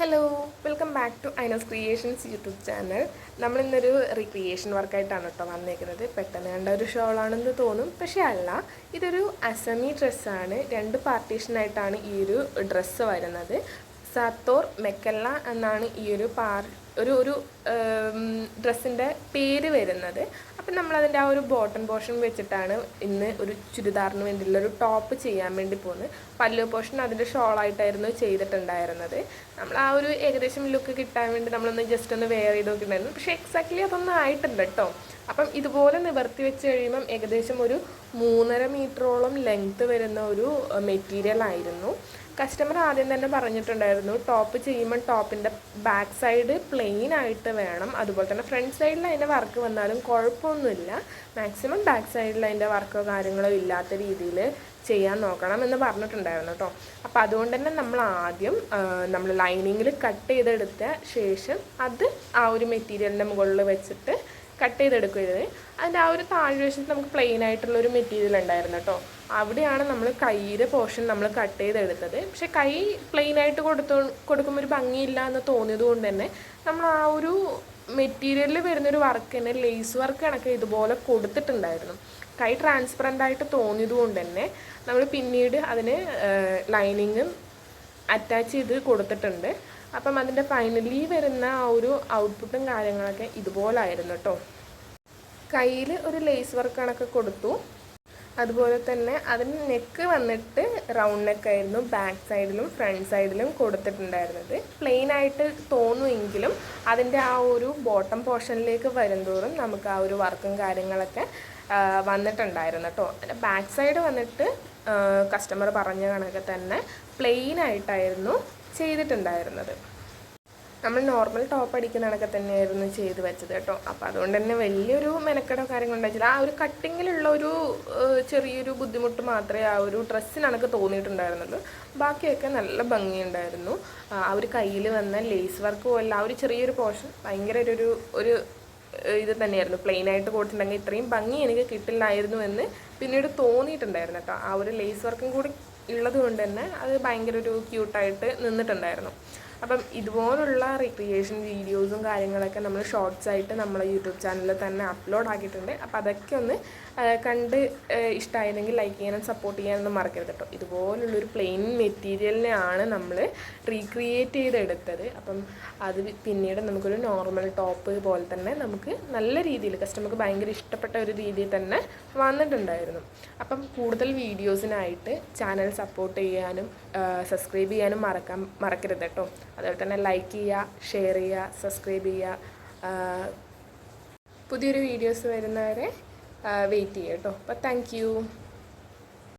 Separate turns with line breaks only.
Hello welcome back to Ainos creations YouTube channel നമ്മളിന്നൊരു recreation വർക്കായിട്ടാണ് കേട്ടോ വന്നേക്കുന്നത്. പെട്ടെന്ന് കണ്ട ഒരു ഷോളാണെന്ന് തോന്നും. പക്ഷേ അല്ല ഇതൊരു അസമി ഡ്രസ്സാണ് രണ്ട് പാർട്ടീഷനായിട്ടാണ് ഈ ഒരു ഡ്രസ്സ് വരുന്നത്. സാത്തോർ മെക്കല്ല എന്നാണ് ഈ ഒരു പാർ ഒരു ഒരു ഡ്രസ്സിന്റെ പേര് വരുന്നത്. അപ്പം നമ്മളതിന്റെ ആ ഒരു ബോട്ടം പോർഷൻ വെച്ചിട്ടാണ് ഇന്ന് ഒരു ചുരിദാറിന് വേണ്ടിയുള്ള ഒരു ടോപ്പ് ചെയ്യാൻ വേണ്ടി പോകുന്നത്. പല്ലു പോർഷൻ അതിന്റെ ഷോളായിട്ടായിരുന്നു ചെയ്തിട്ടുണ്ടായിരുന്നത്. നമ്മൾ ആ ഒരു ഏകദേശം ലുക്ക് കിട്ടാൻ വേണ്ടി നമ്മളൊന്ന് ജസ്റ്റ് ഒന്ന് വെയർ ചെയ്ത് നോക്കിയിട്ടുണ്ടായിരുന്നു. പക്ഷേ എക്സാക്ട്ലി അതൊന്നും ആയിട്ടില്ല കേട്ടോ അപ്പം ഇതുപോലെ നിവർത്തി വെച്ച് കഴിയുമ്പം ഏകദേശം ഒരു മൂന്നര മീറ്ററോളം ലെങ്ത്ത് വരുന്ന ഒരു മെറ്റീരിയൽ ആയിരുന്നു. കസ്റ്റമർ ആദ്യം തന്നെ പറഞ്ഞിട്ടുണ്ടായിരുന്നു ടോപ്പ് ചെയ്യുമ്പോൾ ടോപ്പിന്റെ ബാക്ക് സൈഡ് പ്ലെയിൻ ആയിട്ട് വേണം. അതുപോലെ തന്നെ ഫ്രണ്ട് സൈഡിൽ അതിന്റെ വർക്ക് വന്നാലും കുഴപ്പമൊന്നുമില്ല. മാക്സിമം ബാക്ക് സൈഡിൽ അതിന്റെ വർക്കോ കാര്യങ്ങളോ ഇല്ലാത്ത രീതിയിൽ ചെയ്യാൻ നോക്കണം എന്ന് പറഞ്ഞിട്ടുണ്ടായിരുന്നു കേട്ടോ. അപ്പോൾ അതുകൊണ്ട് തന്നെ നമ്മൾ ആദ്യം നമ്മൾ ലൈനിങ്ങിൽ കട്ട് ചെയ്തെടുത്ത ശേഷം അത് ആ ഒരു മെറ്റീരിയലിന്റെ മുകളിൽ വെച്ചിട്ട് കട്ട് ചെയ്തെടുക്കരുത് അതിന്റെ ആ ഒരു താഴ്വശത്ത് നമുക്ക് പ്ലെയിൻ ആയിട്ടുള്ള ഒരു മെറ്റീരിയൽ ഉണ്ടായിരുന്നു കേട്ടോ. അവിടെയാണ് നമ്മൾ കൈയുടെ പോർഷൻ നമ്മൾ കട്ട് ചെയ്തെടുത്തത്. പക്ഷെ കൈ പ്ലെയിൻ ആയിട്ട് കൊടുത്തു കൊടുക്കുമ്പോൾ ഒരു ഭംഗിയില്ല എന്ന് തോന്നിയത് കൊണ്ട് തന്നെ നമ്മൾ ആ ഒരു മെറ്റീരിയലിൽ വരുന്നൊരു വർക്ക് തന്നെ ലേസ് വർക്ക് കണക്ക് ഇതുപോലെ കൊടുത്തിട്ടുണ്ടായിരുന്നു. കൈ ട്രാൻസ്പെറന്റ് ആയിട്ട് തോന്നിയത് കൊണ്ട് തന്നെ നമ്മൾ പിന്നീട് അതിന് ലൈനിങ്ങും അറ്റാച്ച് ചെയ്ത് കൊടുത്തിട്ടുണ്ട്. അപ്പം അതിന്റെ ഫൈനലി വരുന്ന ആ ഒരു ഔട്ട്പുട്ടും കാര്യങ്ങളൊക്കെ ഇതുപോലായിരുന്നു കേട്ടോ. കയ്യിൽ ഒരു ലേസ് വർക്ക് കണക്ക് കൊടുത്തു. അതുപോലെ തന്നെ അതിന് നെക്ക് വന്നിട്ട് റൗണ്ട് നെക്കായിരുന്നു ബാക്ക് സൈഡിലും ഫ്രണ്ട് സൈഡിലും കൊടുത്തിട്ടുണ്ടായിരുന്നത്. പ്ലെയിൻ ആയിട്ട് തോന്നുമെങ്കിലും അതിന്റെ ആ ഒരു ബോട്ടം പോർഷനിലേക്ക് വരുംതോറും നമുക്ക് ആ ഒരു വർക്കും കാര്യങ്ങളൊക്കെ വന്നിട്ടുണ്ടായിരുന്നു കേട്ടോ അതിന്റെ ബാക്ക് സൈഡ് വന്നിട്ട് കസ്റ്റമർ പറഞ്ഞ കണക്ക് തന്നെ പ്ലെയിൻ ആയിട്ടായിരുന്നു ചെയ്തിട്ടുണ്ടായിരുന്നത്. നമ്മൾ നോർമൽ ടോപ്പ് അടിക്കുന്ന കണക്കെ തന്നെയായിരുന്നു ചെയ്ത് വെച്ചത് കേട്ടോ. അപ്പോൾ അതുകൊണ്ട് തന്നെ വലിയൊരു മെനക്കെടോ കാര്യങ്ങളുണ്ടായില്ല ആ ഒരു കട്ടിങ്ങിലുള്ള ഒരു ചെറിയൊരു ബുദ്ധിമുട്ട് മാത്രമേ ആ ഒരു ഡ്രസ്സിനണക്ക് തോന്നിയിട്ടുണ്ടായിരുന്നുള്ളൂ. ബാക്കിയൊക്കെ നല്ല ഭംഗിയുണ്ടായിരുന്നു. ആ ഒരു കയ്യിൽ വന്ന ലേസ് വർക്ക് പോലെ ആ ഒരു ചെറിയൊരു പോർഷൻ ഭയങ്കര ഒരു ഒരു ഇത് തന്നെയായിരുന്നു. പ്ലെയിൻ ആയിട്ട് കൊടുത്തിട്ടുണ്ടെങ്കിൽ ഇത്രയും ഭംഗി എനിക്ക് കിട്ടില്ലായിരുന്നു എന്ന് പിന്നീട് തോന്നിയിട്ടുണ്ടായിരുന്നു കേട്ടോ. ആ ഒരു ലേസ് വർക്കും കൂടി ഉള്ളത് കൊണ്ട് തന്നെ അത് ഭയങ്കര ഒരു ക്യൂട്ടായിട്ട് നിന്നിട്ടുണ്ടായിരുന്നു. അപ്പം ഇതുപോലുള്ള റീക്രിയേഷൻ വീഡിയോസും കാര്യങ്ങളൊക്കെ നമ്മൾ ഷോർട്സ് ആയിട്ട് നമ്മളെ യൂട്യൂബ് ചാനലിൽ തന്നെ അപ്ലോഡ് ആക്കിയിട്ടുണ്ട്. അപ്പോൾ അതൊക്കെ ഒന്ന് കണ്ട് ഇഷ്ടമായിരുന്നെങ്കിൽ ലൈക്ക് ചെയ്യാനും സപ്പോർട്ട് ചെയ്യാനൊന്നും മറക്കരുത് കേട്ടോ ഇതുപോലുള്ളൊരു പ്ലെയിൻ മെറ്റീരിയലിനെയാണ് നമ്മൾ റീക്രിയേറ്റ് ചെയ്തെടുത്തത്. അപ്പം അത് പിന്നീട് നമുക്കൊരു നോർമൽ ടോപ്പ് പോലെ തന്നെ നമുക്ക് നല്ല രീതിയിൽ കസ്റ്റമർക്ക് ഭയങ്കര ഇഷ്ടപ്പെട്ട ഒരു രീതിയിൽ തന്നെ വന്നിട്ടുണ്ടായിരുന്നു. അപ്പം കൂടുതൽ വീഡിയോസിനായിട്ട് ചാനൽ സപ്പോർട്ട് ചെയ്യാനും സബ്സ്ക്രൈബ് ചെയ്യാനും മറക്കാൻ മറക്കരുത് കേട്ടോ അതുപോലെ തന്നെ ലൈക്ക് ചെയ്യുക ഷെയർ ചെയ്യുക സബ്സ്ക്രൈബ് ചെയ്യുക പുതിയൊരു വീഡിയോസ് വരുന്നവരെ വെയിറ്റ് ചെയ്യുക കേട്ടോ അപ്പോൾ താങ്ക്